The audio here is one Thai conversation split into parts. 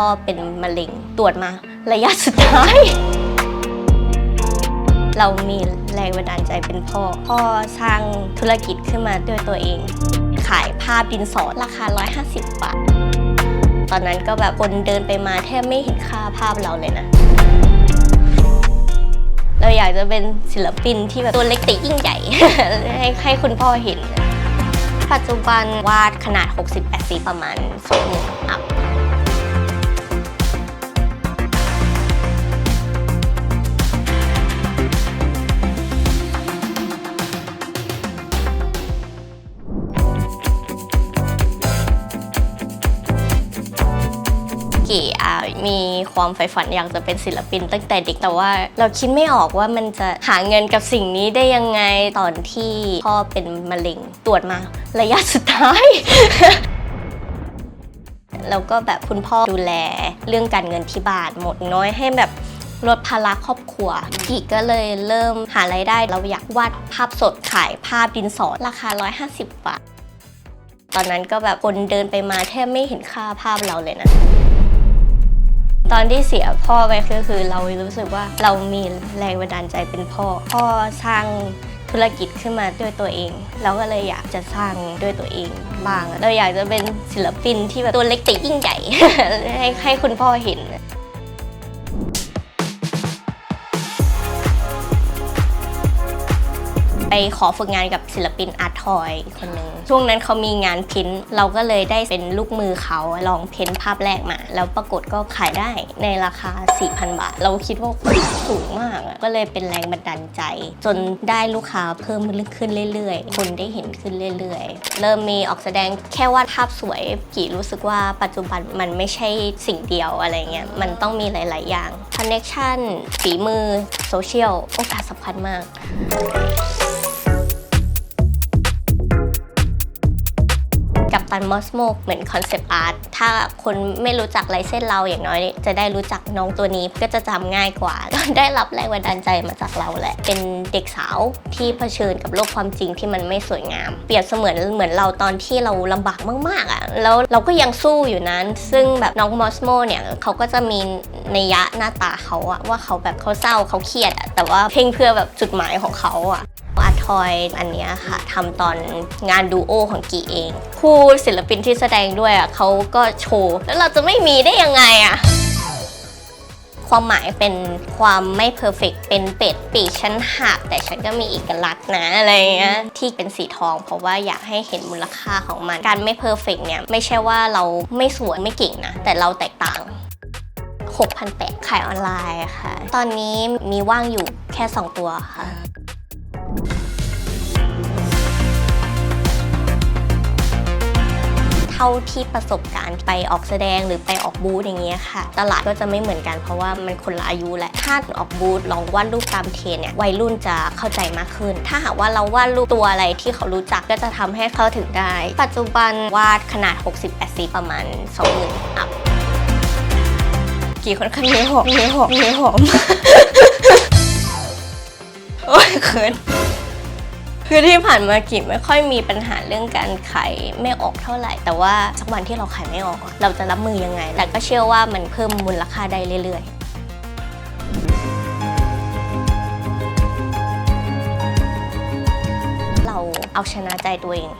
พ่อเป็นมะเร็งตรวจมาระยะสุดท้าย เรามีแรงบันดาลใจเป็นพ่อ พ่อสร้างธุรกิจขึ้นมาด้วยตัวเอง ขายภาพดินสอราคา 150 บาท ตอนนั้นก็แบบคนเดินไปมาแทบไม่เห็นค่าภาพเราเลยนะ เราอยากจะเป็นศิลปินที่แบบตัวเล็กแต่ยิ่งใหญ่ ให้ให้คุณพ่อเห็น ปัจจุบันวาดขนาด 60-80 ประมาณ2หมื่นอัพ กี่อะมีความใฝ่ฝันอยากจะเป็นศิลปิน ตั้งแต่เด็กแต่ว่าเราคิดไม่ออกว่ามันจะหาเงินกับสิ่งนี้ได้ยังไงตอนที่พ่อเป็นมะเร็งตรวจมา ระยะสุดท้ายแล้วก็แบบคุณพ่อดูแลเรื่องการเงินที่บ้านหมดน้อยให้แบบลดภาระครอบครัวกีก็เลยเริ่มหารายได้เราอยากวาดภาพสดขายภาพดินสอราคา 150 บาท ตอนนั้นก็แบบคนเดินไปมาแทบไม่เห็นค่าภาพเราเลยนะ ตอนที่เสียพ่อไปก็คือเรารู้สึกว่าเรามีแรงบันดาลใจเป็นพ่อ พ่อสร้างธุรกิจขึ้นมาด้วยตัวเอง เราก็เลยอยากจะสร้างด้วยตัวเองบ้างเราอยากจะเป็นศิลปินที่แบบตัวเล็กแต่ยิ่งใหญ่ให้ให้คุณพ่อเห็น ไปขอฝึกงานกับศิลปินอาร์ทอยคนหนึ่งช่วงนั้นเขามีงานพ้นท์เราก็เลยได้เป็นลูกมือเขาลองเพ้นท์ภาพแรกมา แล้วปรากฏก็ขายได้ในราคา 4,000 บาท เราคิดว่าสูงมากอะก็เลยเป็นแรงบันดาลใจ จนได้ลูกค้าเพิ่มขึ้นเรื่อยๆ คนได้เห็นขึ้นเรื่อยๆ เริ่มมีออกแสดงแค่วาดภาพสวยกี่รู้สึกว่าปัจจุบันมันไม่ใช่สิ่งเดียวอะไรเงี้ยมันต้องมีหลาย ๆ อย่างคอนเน็ชันฝีมือโซเชียลโอกาสสำคัญมาก กับตันมอสโมกเหมือนคอนเซปต์อาร์ตถ้าคนไม่รู้จักลายเส้นเราอย่างน้อย จะได้รู้จักน้องตัวนี้ก็จะจำง่ายกว่า ได้รับแรงบันดาลใจมาจากเราแหละ เป็นเด็กสาวที่เผชิญกับโลกความจริงที่มันไม่สวยงาม เปรียบเสมือนเหมือนเราตอนที่เราลำบากมากๆอะแล้วเราก็ยังสู้อยู่นั้น ซึ่งแบบน้องมอสโมเนี่ยเขาก็จะมีนัยยะหน้าตาเขาอะว่าเขาแบบเขาเศร้าเขาเครียดอะแต่ว่าเพ่งเพื่อแบบจุดหมายของเขาอะ อยอันนี้ค่ะทำตอนงานดูโอของกีเอง คู่ศิลปินที่แสดงด้วยอะเขาก็โชว์ แล้วเราจะไม่มีได้ยังไงอะความหมายเป็นความไม่เพอร์เฟกเป็นเป็ดปีกฉันหักแต่ฉันก็มีเอกลักษณ์นะอะไรเงี้ยที่เป็นสีทองเพราะว่าอยากให้เห็นมูลค่าของมัน การไม่เพอร์เฟกเนี่ยไม่ใช่ว่าเราไม่สวยไม่เก่งนะ แต่เราแตกต่าง6,800ขายออนไลน์ค่ะ ตอนนี้มีว่างอยู่แค่ 2 ตัวค่ะาที่ประสบการณ์ไปออกแสดงหรือไปออกบูธอย่างเงี้ยค่ะ ตลาดก็จะไม่เหมือนกันเพราะว่ามันคนละอายุแหละถ้าออกบูธลองวาดรูปตามเทรนเนี่ยวัยรุ่นจะเข้าใจมากขึ้น ถ้าหากว่าเราวาดรูปตัวอะไรที่เขารู้จักก็จะทำให้เข้าถึงได้ ปัจจุบันวาดขนาด 60-80สีประมาณ 20,000อัพกี่คนข้างนี้หอมนี้หอมนี้หอมโอ้ยเขิน คือที่ผ่านมากิบไม่ค่อยมีปัญหาเรื่องการขายไม่ออกเท่าไหร่ แต่ว่าสักวันที่เราขายไม่ออก เราจะรับมือยังไง แต่ก็เชื่อว่ามันเพิ่มมูลค่าได้เรื่อยๆเราเอาชนะใจตัวเอง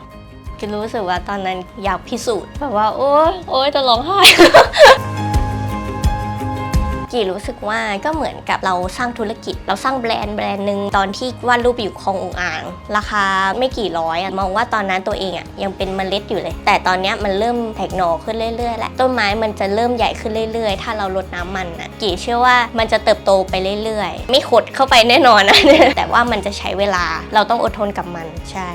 กินรู้สึกว่าตอนนั้นอยากพิสูจน์แบบว่า โอ๊ย โอ๊ยจะร้องไห้ กี่รู้สึกว่าก็เหมือนกับเราสร้างธุรกิจ เราสร้างแบรนด์แบรนด์หนึ่งตอนที่วาดรูปอยู่คลององอ่าง ราคาไม่กี่ร้อยอะมองว่าตอนนั้นตัวเองอะยังเป็นเมล็ดอยู่เลย แต่ตอนนี้มันเริ่มแตกหน่อขึ้นเรื่อยๆแหละต้นไม้มันจะเริ่มใหญ่ขึ้นเรื่อยๆ ถ้าเราลดน้ำมันอะกี่เชื่อว่ามันจะเติบโตไปเรื่อยๆ ไม่ขดเข้าไปแน่นอนนะแต่ว่ามันจะใช้เวลาเราต้องอดทนกับมันใช่